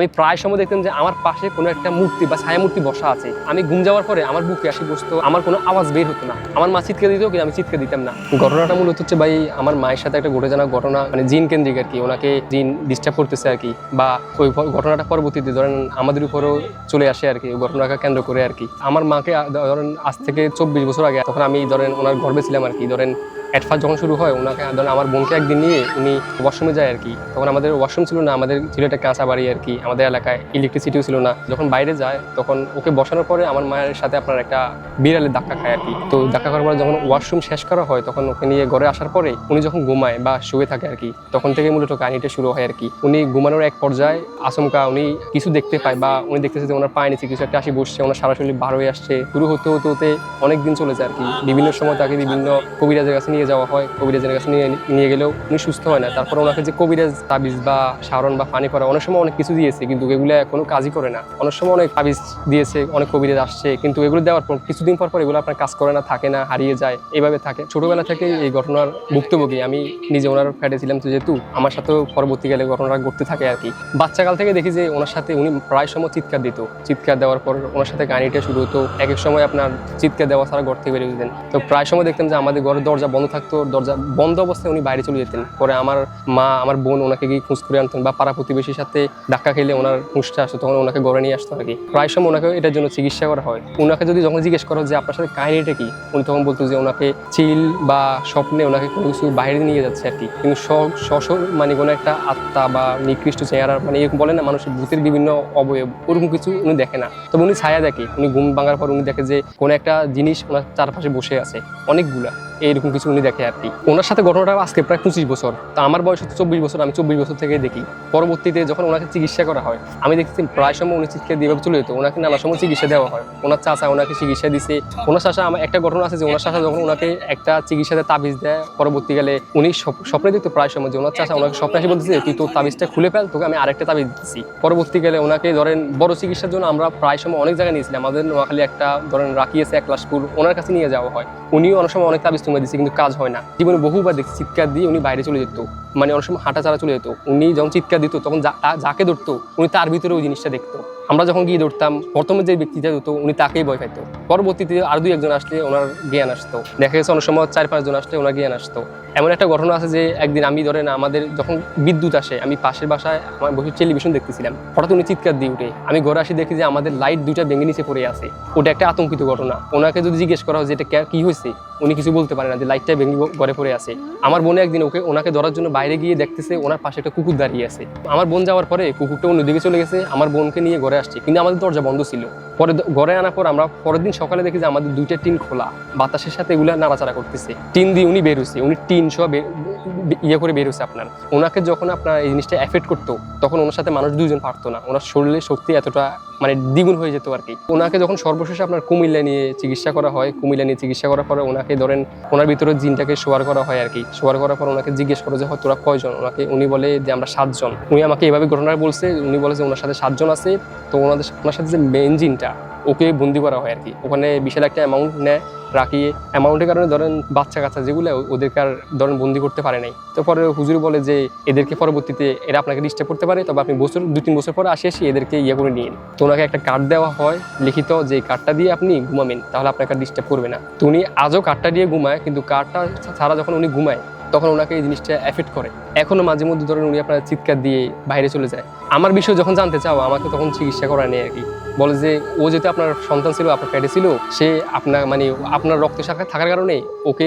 আমি প্রায় সময় দেখতাম যে আমার পাশে কোনো একটা মূর্তি বা ছায়া মূর্তি বসা আছে। আমি ঘুম যাওয়ার পরে আমার বুকে আসি বসতো, আমার কোনো আওয়াজ বের হতো না। আমার মা চিৎকার দিত কিন্তু আমি চিৎকার দিতাম না। ঘটনাটা মূলত হচ্ছে ভাই, আমার মায়ের সাথে একটা ঘটে জানা ঘটনা মানে জিন কেন্দ্রিক আর কি। ওনাকে জিন ডিস্টার্ব করতেছে আর কি। বা ওই ঘটনাটা পরবর্তীতে ধরেন আমাদের উপরও চলে আসে আর কি, ওই ঘটনাকে কেন্দ্র করে আর কি। আমার মাকে ধরেন আজ থেকে চব্বিশ বছর আগে, তখন আমি ধরেন ওনার গর্বে ছিলাম আর কি। ধরেন অ্যাটফার যখন শুরু হয়, ওনাকে ধরেন আমার বোনকে একদিন নিয়ে উনি ওয়াশরুমে যায় আর কি তখন আমাদের ওয়াশরুম ছিল না, আমাদের ছিল একটা কাঁচা বাড়ি আর কি আমাদের এলাকায় ইলেকট্রিসিটিও ছিল না। যখন বাইরে যায়, তখন ওকে বসানোর পরে আমার মায়ের সাথে আপনার একটা বিড়ালের ধাক্কা খায় আর কি তো ধাক্কা খাওয়ার পরে যখন ওয়াশরুম শেষ করা হয়, তখন ওকে নিয়ে ঘরে আসার পরে উনি যখন ঘুমায় বা শুয়ে থাকে আর কি তখন থেকে মূলত কাহিনীটা শুরু হয় আর কি উনি ঘুমানোর এক পর্যায়ে আচমকা উনি কিছু দেখতে পায় বা উনি দেখতেছে যে ওনার পায়ে নিচে কিছু একটা আসি বসছে, ওনার সারা শরীর বার হয়ে আসছে। শুরু হতে হতে হতে অনেক দিন চলে যায় আর কি বিভিন্ন সময় তাকে বিভিন্ন কবিরাজের কাছে নিয়ে যাওয়া হয়, কবিরাজের কাছে নিয়ে নিয়ে গেলেও উনি সুস্থ হয় না। তারপর ওনাকে যে কবিরাজ তাবিজ বা সারণ বা পানি করা, অনেক সময় অনেক কিছু দিয়েছে, কিন্তু এগুলো কোনো কাজই করে না। অনেক সময় অনেক তাবিজ দিয়েছে, অনেক কবিরাজ আসছে, কিন্তু এগুলো দেওয়ার পর কিছুদিন পর পর এগুলো আপনার কাজ করে না, থাকে না, হারিয়ে যায় এইভাবে থাকে। ছোটবেলা থেকে এই ঘটনার ভুক্তভোগী। আমি নিজে ওনার ফ্যাটে ছিলাম যেহেতু, আমার সাথেও পরবর্তীকালে ঘটনাটা ঘটতে থাকে আর কি। বাচ্চাকাল থেকে দেখি যে ওনার সাথে উনি প্রায় সময় চিৎকার দিত। চিৎকার দেওয়ার পর ওনার সাথে কাহিনীটা শুরু হতো। এক এক সময় আপনার চিৎকার দেওয়া ছাড়া ঘর থেকে বেরিয়ে যেতেন। তো প্রায় সময় দেখতাম যে আমাদের ঘরের দরজা বন্ধ থাকতো, দরজা বন্ধ অবস্থায় উনি বাইরে চলে যেতেন। পরে আমার মা, আমার বোন ওনাকে গিয়ে খুঁজ করে আনতেন বা পাড়া প্রতিবেশীর সাথে ধাক্কা খেলে ওনার হুঁশটা আসতো তখন ওনাকে ঘরে নিয়ে আসতো আর কি প্রায় সময় ওনাকে এটার জন্য চিকিৎসা করা হয়। ওনাকে যদি যখন জিজ্ঞেস করা যে, আপনার সাথে কাহিনিটা কি? উনি তখন বলতো যে, ওনাকে চিল বা স্বপ্নে ওনাকে কোনো কিছু বাইরে নিয়ে যাচ্ছে আর কি কিন্তু স- সশর মানে কোনো একটা আত্মা বা নিকৃষ্ট চেহারা মানে এরকম বলে না, মানুষের ভূতের বিভিন্ন অবয়ব, ওরকম কিছু উনি দেখে না। তবে উনি ছায়া দেখে। উনি ঘুম ভাঙার পর উনি দেখে যে, কোনো একটা জিনিস ওনার চারপাশে বসে আছে, অনেকগুলা। এইরকম কিছু উনি দেখে আর কি। ওনার সাথে ঘটনাটা আজকে প্রায় পঁচিশ বছর। তো আমার বয়স হচ্ছে চব্বিশ বছর, আমি চব্বিশ বছর থেকে দেখি। পরবর্তীতে যখন ওনাকে চিকিৎসা করা হয়, আমি দেখছি প্রায় সময় উনি চিকিৎসা দিয়ে চলে যেত। ওনাকে নানা সময় চিকিৎসা দেওয়া হয়। ওনার চাচা ওনাকে চিকিৎসা দিছে। ওনার চাচা, আমার একটা ঘটনা আছে যে ওনার চাচা যখন ওনাকে একটা চিকিৎসাতে তাবিজ দেয়, পরবর্তীকালে উনি স্বপ- স্বপ্নে দেখতো প্রায় সময় যে ওনার চাচা ওনাকে স্বপ্নে এসে বলতেছে, তুই তোর তাবিজটা খুলে ফেল, তোকে আমি আরেকটা তাবিজ দিচ্ছি পরবর্তীকালে ওনাকে ধরেন বড় চিকিৎসার জন্য আমরা প্রায় সময় অনেক জায়গায় নিয়েছিলাম। আমাদের নোয়াখালী একটা, ধরেন রাখিয়েছে এক লাশপুর ওনার কাছে নিয়ে যাওয়া হয়। উনিও অনেক সময় অনেক তাবিজ তুমি দিচ্ছে কিন্তু কাজ হয় না। জীবনে বহুবার দেখছি চিৎকার দিয়ে উনি বাইরে চলে যেত। মানে অনেক সময় হাঁটা চারা চলে যেত। উনি যখন চিৎকার দিত, তখন যাকে ধরতো, উনি তার ভিতরে ওই জিনিসটা দেখতো। আমরা যখন গিয়ে ধরতাম, প্রথমে যে ব্যক্তিটা হতো উনি তাকেই ভয় পাইতো। পরবর্তীতে আর দুই একজন আসলে ওনার জ্ঞান আসতো। দেখা গেছে অনেক সময় চার পাঁচজন আসলে ওনার জ্ঞান আসতো। এমন একটা ঘটনা আছে যে, একদিন আমি ধরেন আমাদের যখন বিদ্যুৎ আসে, আমি পাশের বাসায় আমার বসে টেলিভিশন দেখতেছিলাম। হঠাৎ উনি চিৎকার দিয়ে উঠে, আমি ঘরে আসি দেখি যে, আমাদের লাইট দুইটা ভেঙে নিচে পড়ে আছে। ওটা একটা আতঙ্কিত ঘটনা। ওনাকে যদি জিজ্ঞেস করা হয় যে, এটা কি হয়েছে উনি কিছু বলতে পারে না যে, লাইটটা ভেঙে ঘরে পড়ে আছে। আমার বোনে একদিন ওকে, ওনাকে ধরার জন্য বাইরে গিয়ে দেখতেছে ওনার পাশে একটা কুকুর দাঁড়িয়ে আছে। আমার বোন যাওয়ার পরে কুকুরটা অন্যদিকে চলে গেছে, আমার বোনকে নিয়ে ঘরে আসছে, কিন্তু আমাদের দরজা বন্ধ ছিল। পরে ঘরে আনার পর আমরা পরের দিন সকালে দেখি যে আমাদের দুইটা টিন খোলা। বাতাসের সাথে এগুলো নাড়াচাড়া করতেছে। টিন দিয়ে উনি বের হয়েছে উনি টিন সহ ইয়ে করে বের হয়েছে আপনার। ওনাকে যখন আপনার এই জিনিসটা এফেক্ট করতো, তখন ওনার সাথে মানুষ দুজন পারতো না। ওনার শরীরে শক্তি এতটা মানে দ্বিগুণ হয়ে যেত আর কি। ওনাকে যখন সর্বশেষে আপনার কুমিল্লা নিয়ে চিকিৎসা করা হয়, কুমিল্লা নিয়ে চিকিৎসা করার পরে ওনাকে ধরেন, ওনার ভিতরে জিনটাকে শোয়ার করা হয় আর কি। শোয়ার করার পর ওনাকে জিজ্ঞেস করে যে, হয়, তোরা কয়জন? ওনাকে, উনি বলে যে, আমরা সাতজন। উনি আমাকে এভাবে ঘটনা বলছে। উনি বলে যে, ওনার সাথে সাতজন আছে। তো ওনাদের, ওনার সাথে যে মেন জিনটা ওকে বন্দি করা হয় আর কি ওখানে বিশাল একটা অ্যামাউন্ট নেয়, রাখিয়ে। অ্যামাউন্টের কারণে ধরেন বাচ্চা কাচ্চা যেগুলো, ওদেরকে আর ধরেন বন্দি করতে পারে নাই। তো পরে হুজুর বলে যে, এদেরকে পরবর্তীতে এরা আপনাকে ডিস্টার্ব করতে পারে, তবে আপনি বছর, দু তিন বছর পরে আসে এসে এদেরকে ইয়ে করে নিন। তো ওনাকে একটা কার্ড দেওয়া হয়, লিখিত যে কার্ডটা দিয়ে আপনি ঘুমাবেন, তাহলে আপনাকে ডিস্টার্ব করবে না। তো উনি আজও কার্ডটা দিয়ে ঘুমায়, কিন্তু কার্ডটা ছাড়া যখন উনি ঘুমায়, তখন ওনাকে এই জিনিসটা এফেক্ট করে। এখনও মাঝে মধ্যে ধরেন উনি আপনার চিৎকার দিয়ে বাইরে চলে যায়। আমার বিষয়ে যখন জানতে চাও, আমাকে তখন চিকিৎসা করা নেই আর কি বলে যে, ও যেহেতু আপনার সন্তান ছিল, আপনার পেটে ছিল, সে আপনার মানে আপনার রক্ত শাখা থাকার কারণে ওকে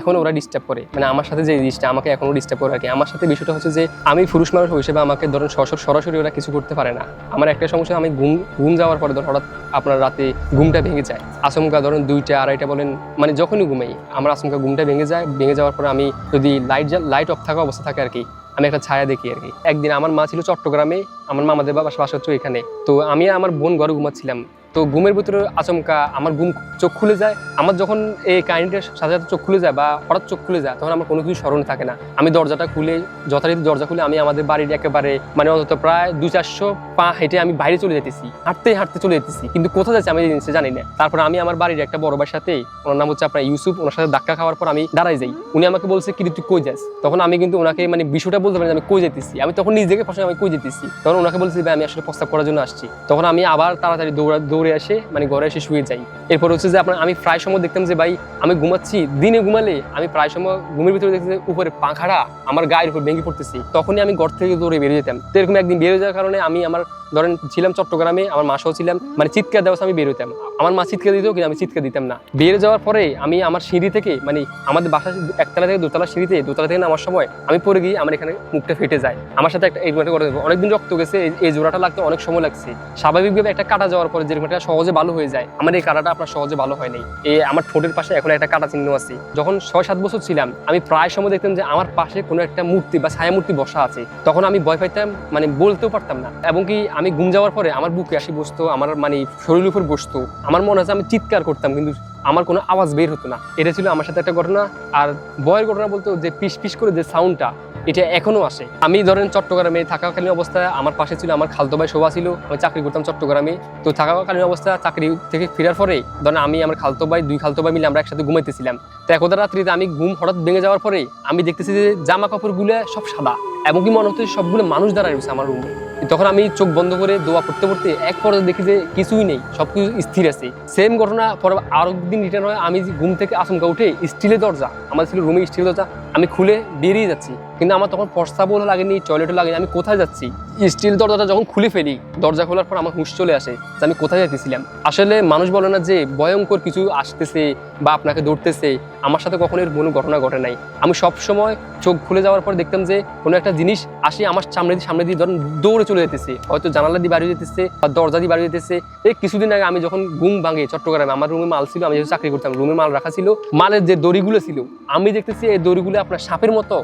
এখন ওরা ডিস্টার্ব করে। মানে আমার সাথে যে জিনিসটা, আমাকে এখনও ডিস্টার্ব করে আর কি। আমার সাথে বিষয়টা হচ্ছে যে, আমি পুরুষ মানুষ হিসেবে আমাকে ধরুন সরাসরি সরাসরি ওরা কিছু করতে পারে না। আমার একটা সমস্যা, আমি ঘুম ঘুম যাওয়ার পরে ধর হঠাৎ আপনার রাতে ঘুমটা ভেঙে যায়। আচমকা ধরেন দুইটা, আড়াইটা বলেন মানে যখনই ঘুমাই, আমার আচমকা ঘুমটা ভেঙে যায়, ভেঙে যাওয়ার পরে আমি যদি লাইট লাইট অফ থাকা অবস্থা থাকে আর কি আমি একটা ছায়া দেখি আর কি। একদিন আমার মা ছিল চট্টগ্রামে, আমার মামাদের বাবা বাসা হচ্ছে এখানে তো আমি আমার বোন ঘরে ঘুমাচ্ছিলাম। তো ঘুমের ভিতরে আচমকা আমার ঘুম চোখ খুলে যায়। আমার যখন এই কাহিনীটার সাথে সাথে চোখ খুলে যায় বা হঠাৎ চোখ খুলে যায়, তখন আমার কোনো কিছু স্মরণে থাকে না। আমি দরজাটা খুলে, যথারীতি দরজা খুলে আমি আমাদের বাড়ির একেবারে মানে অন্তত প্রায় দু চারশো পা হেঁটে আমি বাইরে চলে যেতেছি। হাঁটতে হাঁটতে চলে যেতেছি। কিন্তু কোথায় যাচ্ছে আমি জিনিসটা জানি না। তারপর আমি আমার বাড়ির একটা বড় ভাইয়ের সাথে, ওনার নাম হচ্ছে আপনার ইউসুফ, ওনার সাথে ধাক্কা খাওয়ার পর আমি দাঁড়াই যাই। উনি আমাকে বলছে কি তুই কই যাস? তখন আমি কিন্তু ওনাকে মানে বিষয়টা বলতে পারি আমি কই যেতেছি। আমি তখন নিজেকে প্রশ্ন আমি কই যেতেছি? তখন ওনাকে বলছি, ভাই, আমি আসলে প্রস্তাব করার জন্য আসছি। তখন আমি আবার তাড়াতাড়ি দৌড়া দৌড়ে এসে মানে ঘরে এসে শুয়ে যাই। এরপর হচ্ছে যে আপনার আমি প্রায় সময় দেখতাম যে ভাই, আমি ঘুমাচ্ছি, দিনে ঘুমালে আমি প্রায় সময় ঘুমের ভিতরে দেখছি যে উপরে পাখাড়া আমার গায়ের উপর ভেঙে পড়তেছি। তখনই আমি ঘর থেকে দৌড়ে বেরিয়ে যেতাম। তো এরকম একদিন বেরিয়ে যাওয়ার কারণে আমি আমার, ধরেন ছিলাম চট্টগ্রামে, আমার মাসও ছিলাম মানে চিৎকার দেওয়া আমি বেরোতাম আমার মা চিৎকার দিত, কিন্তু আমি চিৎকার দিতাম না। বেরিয়ে যাওয়ার পরে আমি আমার সিঁড়ি থেকে মানে আমাদের বাসা একতলা থেকে দোতলা সিঁড়িতে, দোতলা থেকে নামার সময়, আমি পড়ে গিয়ে আমার এখানে মুখটা ফেটে যায়। আমার সাথে একটা এরকম একটা অনেকদিন রক্ত গেছে এই জোড়াটা লাগতে অনেক সময় লাগছে। স্বাভাবিকভাবে একটা কাটা যাওয়ার পরে যেরকম একটা সহজে ভালো হয়ে যায়। আমার এই কাটাটা আপনার সহজে ভালো হয় নাই। এই আমার ঠোঁটের পাশে এখন একটা কাটা চিহ্ন আছে। যখন ছয়, সাত বছর ছিলাম, আমি প্রায় সময় দেখতাম যে আমার পাশে কোনো একটা মূর্তি বা ছায়া মূর্তি বসা আছে। তখন আমি ভয় পাইতাম মানে বলতেও পারতাম না। এবং কি, আমি ঘুম যাওয়ার পরে আমার বুকে আসি বসতো, আমার মানে শরীরের উপর বসতো। আমার মনে হচ্ছে আমি চিৎকার করতাম, কিন্তু আমার কোনো আওয়াজ বের হতো না। এটা ছিল আমার সাথে একটা ঘটনা। আর ভয়ের ঘটনা বলতো যে পিস পিস করে যে সাউন্ডটা এটা এখনও আসে। আমি ধরেন চট্টগ্রামে থাকাকালীন অবস্থায় আমার পাশে ছিল আমার খালতো ভাই শোভা ছিল, আমি চাকরি করতাম চট্টগ্রামে। তো থাকাকালীন অবস্থা চাকরি থেকে ফেরার পরে ধরেন আমি আমার খালতো ভাই, দুই খালতো ভাই মিলে আমরা একসাথে ঘুমাইতেছিলাম। তো একদা রাত্রিতে আমি ঘুম হঠাৎ ভেঙে যাওয়ার পরে আমি দেখতেছি যে জামা কাপড়গুলো সব সাদা এবং কি মনে হচ্ছে সবগুলো মানুষ দাঁড়ায় রয়েছে আমার রুমে। তখন আমি চোখ বন্ধ করে দোয়া পড়তে পড়তে এক পর্যায়ে দেখি যে কিছুই নেই, সবকিছু স্থির আছে। সেম ঘটনা পরে আরও দিন রিটার্ন হয়, আমি ঘুম থেকে আচমকা উঠে স্টিলের দরজা, আমার ছিল রুমে স্টিলের দরজা, আমি খুলে বেরিয়ে যাচ্ছি। কিন্তু আমার তখন প্রস্তাবও লাগেনি টয়লেটও লাগেনি, আমি কোথায় যাচ্ছি? স্টিল দরজাটা যখন খুলে ফেলি, দরজা খোলার পর আমার হুঁশ চলে আসে যে আমি কোথায় যেতেছিলাম আসলে মানুষ বলে না যে ভয়ঙ্কর কিছু আসতেছে বা আপনাকে ধরতেছে, আমার সাথে কখনো এর কোনো ঘটনা ঘটে নাই। আমি সব সময় চোখ খুলে যাওয়ার পর দেখতাম যে কোনো একটা জিনিস আসে আমার সামনে দিয়ে সামনে দিয়ে ধরেন দৌড়ে চলে যেতেছে। হয়তো জানালা দিয়ে বাড়িয়ে যেতেছে বা দরজা দিয়ে বাড়িয়ে যেতেছে। এই কিছুদিন আগে আমি যখন ঘুম ভাঙে চট্টগ্রামে, আমার রুমে মাল ছিল, আমি যেহেতু চাকরি করতাম রুমে মাল রাখা ছিল। মালের যে দড়িগুলো ছিল, আমি দেখতেছি এই দড়িগুলো আপনার সাপের মতো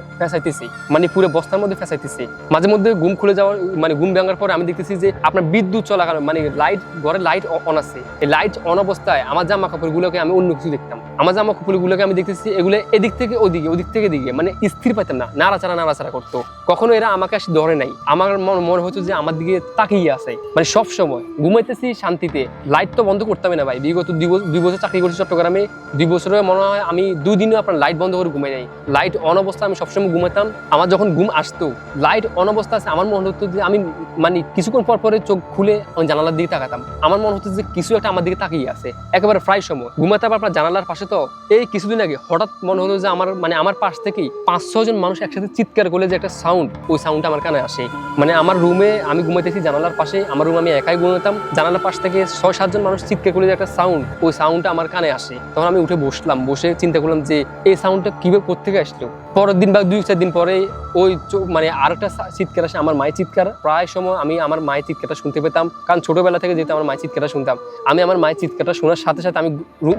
ফেঁসাইতেছে। মানে পুরো বস্তার মধ্যে ফেঁসাইতেছে। মাঝে মধ্যে ঘুম খুলে যাওয়ার মানে ঘুম ভাঙার পরে আমি দেখতেছি যে আপনার বিদ্যুৎ চলাকালীন মানে লাইট ঘরে লাইট অন আছে। এই লাইট অন অবস্থায় আমার জামা কাপড়গুলোকে আমি অন্য কিছু দেখতাম। আমার জামা কাপড়গুলোকে আমি দেখতেছি, এগুলো এদিক থেকে ওদিকে, ওদিক থেকে দিকে মানে স্থির পাইতাম না। নাড়াচাড়া নাড়াচাড়া করতো। কখনো এরা আমাকে আসি ধরে নাই। আমার মন- মনে হতো যে আমার দিকে তাকিয়ে আছে। মানে সব সময় ঘুমাইতেছি শান্তিতে। লাইট তো বন্ধ করতামই না ভাই। বিগত দুই বছর চাকরি করছি চট্টগ্রামে। দুই বছরে মনে হয় আমি দুই দিনও আপনার লাইট বন্ধ করে ঘুমাই নাই। লাইট অন অবস্থা আমি সবসময় ঘুমাইতাম। আমার যখন ঘুম আসতো লাইট অন অবস্থা আছে, আমার মনে হতো যে আমি মানে কিছুক্ষণ পর পরে চোখ খুলে আমি জানালার দিকে তাকাতাম। আমার মনে হতো যে কিছু একটা আমার দিকে তাকিয়ে আছে, একেবারে প্রায় সময়। ঘুমাতে আপনার জানালার পাশে তো, এই কিছুদিন আগে হঠাৎ মনে হলো যে আমার মানে আমার পাশ থেকেই পাঁচ ছয় জন মানুষ একসাথে চিৎকার করলে যে একটা সাউন্ড ওই সাউন্ডটা আমার কানে আসে। মানে আমার রুমে আমি ঘুমাইতেছি জানালার পাশে, আমার রুমে আমি একাই ঘুমাতাম জানালার পাশ থেকে ছয় সাতজন মানুষ চিৎকার করলে যে একটা সাউন্ড ওই সাউন্ডটা আমার কানে আসে। তখন আমি উঠে বসলাম, বসে চিন্তা করলাম যে এই সাউন্ডটা কীভাবে কোথেকে আসলো? পরের দিন বা দুই চার দিন পরে ওই চো- মানে আরেকটা চিৎকার আসে, আমার মায়ের চিৎকার। প্রায় সময় আমি আমার মায়ের চিৎকারটা শুনতে পেতাম, কারণ ছোটবেলা থেকে যেহেতু আমার মায়ের চিৎকারটা শুনতাম, আমি আমার মায়ের চিৎকারটা শোনার সাথে সাথে আমি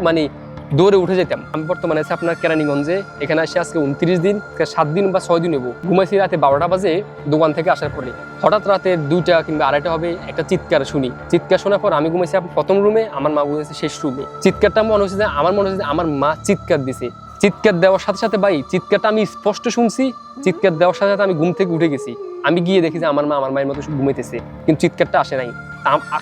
মানে দৌড়ে উঠে যেতাম। আমি বর্তমানে আছি আপনার কেরানীগঞ্জে, এখানে আসি আজকে উনত্রিশ দিন সাত দিন বা ছয় দিন হব ঘুমাইছি রাতে বারোটা বাজে, দোকান থেকে আসার পরে। হঠাৎ রাতে দুইটা কিংবা আড়াইটা হবে, একটা চিৎকার শুনি। চিৎকার শোনার পর আমি ঘুমাইছি প্রথম রুমে আমার মা ঘুমাইছে শেষ রুমে চিৎকারটা মনে হচ্ছে যে, আমার মনে হচ্ছে যে, আমার মা চিৎকার দিছে। চিৎকার দেওয়ার সাথে সাথে ভাই, চিৎকারটা আমি স্পষ্ট শুনছি, চিৎকার দেওয়ার সাথে সাথে আমি ঘুম থেকে উঠে গেছি। আমি গিয়ে দেখি যে আমার মা, আমার মায়ের মতো ঘুমাইতেছে, কিন্তু চিৎকারটা আসে নাই।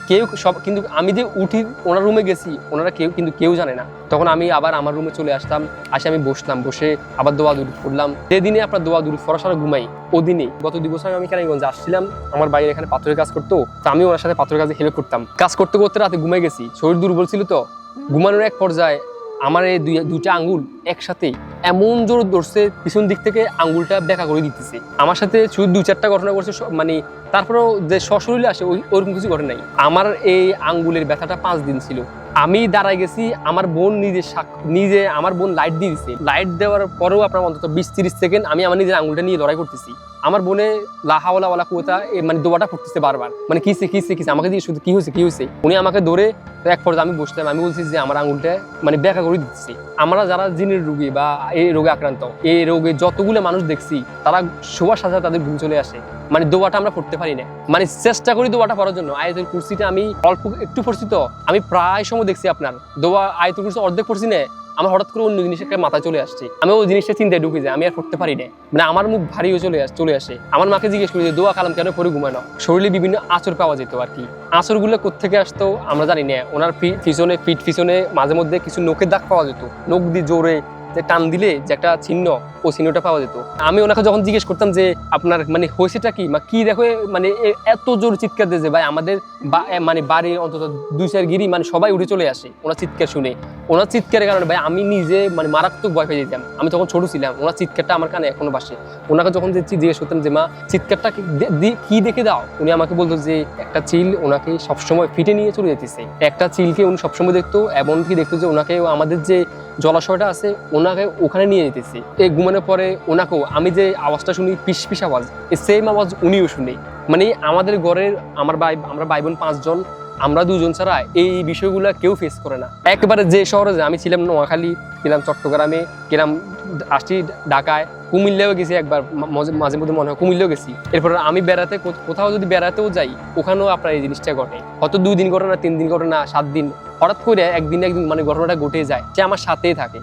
কেউ সব, কিন্তু আমি যে উঠি, ওনার রুমে গেছি, ওনারা কেউ, কিন্তু কেউ জানে না। তখন আমি আবার আমার রুমে চলে আসলাম, আসে আমি বসলাম, বসে আবার দোয়া দূর করলাম যেদিনে আপনার দোয়া দূর ফরাসরা ঘুমাই ওদিনই গত দুই বছর আমি কেরানীগঞ্জে আসছিলাম, আমার বাইরে এখানে পাথরের কাজ করতো, তো আমি ওনার সাথে পাথরের কাজে হেল্প করতাম। কাজ করতে করতে রাতে ঘুমাই গেছি, শরীর দুর্বল ছিল তো, ঘুমানোর এক পর্যায়ে আমার এই দুইটা আঙ্গুল একসাথে এমন জোর ধরছে, পিছন দিক থেকে আঙ্গুলটা বেঁকা করে দিতেছে। আমার সাথে শুধু দু চারটা ঘটনা করছে মানে তারপরেও যে সশরীরে আসে, ওই ওরকম কিছু ঘটে নাই। আমার এই আঙ্গুলের ব্যথাটা পাঁচ দিন ছিল। আমি দাঁড়ায় গেছি, আমার বোন নিজে নিজে আমার বোন লাইট দিয়ে দিছে। লাইট দেওয়ার পরেও আপনার অন্তত বিশ তিরিশ সেকেন্ড আমি আমার নিজের আঙুলটা নিয়ে লড়াই করতেছি। আমার বোনে লাহাওয়ালা ওয়ালা কুয়াতা মানে দোয়াটা পড়তেছে বারবার। মানে কিসে কিসে কিসে আমাকে দিয়ে শুধু কি হয়েছে কি হয়েছে উনি আমাকে ধরে এক পর্যায়ে আমি বসলাম, আমি বলছি যে আমার আঙুলটা মানে ব্যাখ্যা করে দিচ্ছি আমরা যারা জিনের রোগী বা এই রোগে আক্রান্ত, এই রোগে যতগুলো মানুষ দেখছি, তারা সবার সাথে তাদের ঘুম চলে আসে। মানে দোয়াটা আমরা পড়তে পারি না। মানে চেষ্টা করি দোয়াটা পড়ার জন্য। আয়াতুল কুরসিটা আমি অল্প একটু পড়ছি তো, আমি প্রায় সময় দেখছি আপনার। দোয়া, আয়াতুল কুরসি অর্ধেক পড়ছি না, আমার হঠাৎ করে অন্য জিনিস একটা মাথায় চলে আসছে। আমি ওই জিনিসটা চিন্তায় ঢুকে যায় আমি আর পড়তে পারি না। মানে আমার মুখ ভারী চলে আসে চলে আসে। আমার মাকে জিজ্ঞেস করি যে, দোয়া কালাম কেন পরে ঘুমানো? শরীরে বিভিন্ন আচর পাওয়া যেত আর কি। আচরগুলো কোথেকে আসতো আমরা জানি না। ওনার পিছনে, পিঠ পিছনে, মাঝে মধ্যে কিছু নখের দাগ পাওয়া যেত। নখ দিয়ে জোরে যে টান দিলে যে একটা চিহ্ন ও চিহ্নটা পাওয়া যেত। আমি ওনাকে যখন জিজ্ঞেস করতাম যে, আপনার মানে হয়েছেটা কি? মা, কি দেখো মানে এত জোর চিৎকার দিয়েছে ভাই, আমাদের মানে বাড়ির অন্তত দুই চার গিরি মানে সবাই উঠে চলে আসে ওনার চিৎকার শুনে। ওনার চিৎকারের কারণে ভাই, আমি নিজে মানে মারাত্মক ভয় পেয়ে যেতাম। আমি তখন ছোট ছিলাম, ওনার চিৎকারটা আমার কানে এখনও বাসে ওনাকে যখন যে জিজ্ঞেস করতাম যে, মা, চিৎকারটা কি দেখে দাও? উনি আমাকে বলতো যে, একটা চিল ওনাকে সবসময় ফিটে নিয়ে চলে যেতেছে। একটা চিলকে উনি সবসময় দেখতো, এমনকি দেখতো যে, ওনাকে আমাদের যে জলাশয়টা আছে, ওনাকে ওখানে নিয়ে যেতেছে। এই ঘুমানোর পরে ওনাকেও। আমি যে আওয়াজটা শুনি, পিস পিস আওয়াজ, এই সেম আওয়াজ উনিও শুনে। মানে আমাদের ঘরের আমার ভাই, আমরা ভাই বোন পাঁচজন, আমরা দুজন ছাড়া এই বিষয়গুলো কেউ ফেস করে না। একবারে যে শহরে যে আমি ছিলাম, নোয়াখালী ছিলাম চট্টগ্রামে, গেলাম আসছি ঢাকায় কুমিল্লাও গেছি একবার মাঝে- মধ্যে মনে হয় কুমিল্লাও গেছি। এরপর আমি বেড়াতে কোথাও যদি বেড়াতেও যাই, ওখানেও আপনার এই জিনিসটা ঘটে। হয়তো দুই দিন ঘটে না, তিন দিন ঘটে না, সাত দিন। হঠাৎ করে একদিন একদিন মানে ঘটনাটা ঘটে যায় যে আমার সাথেই থাকে।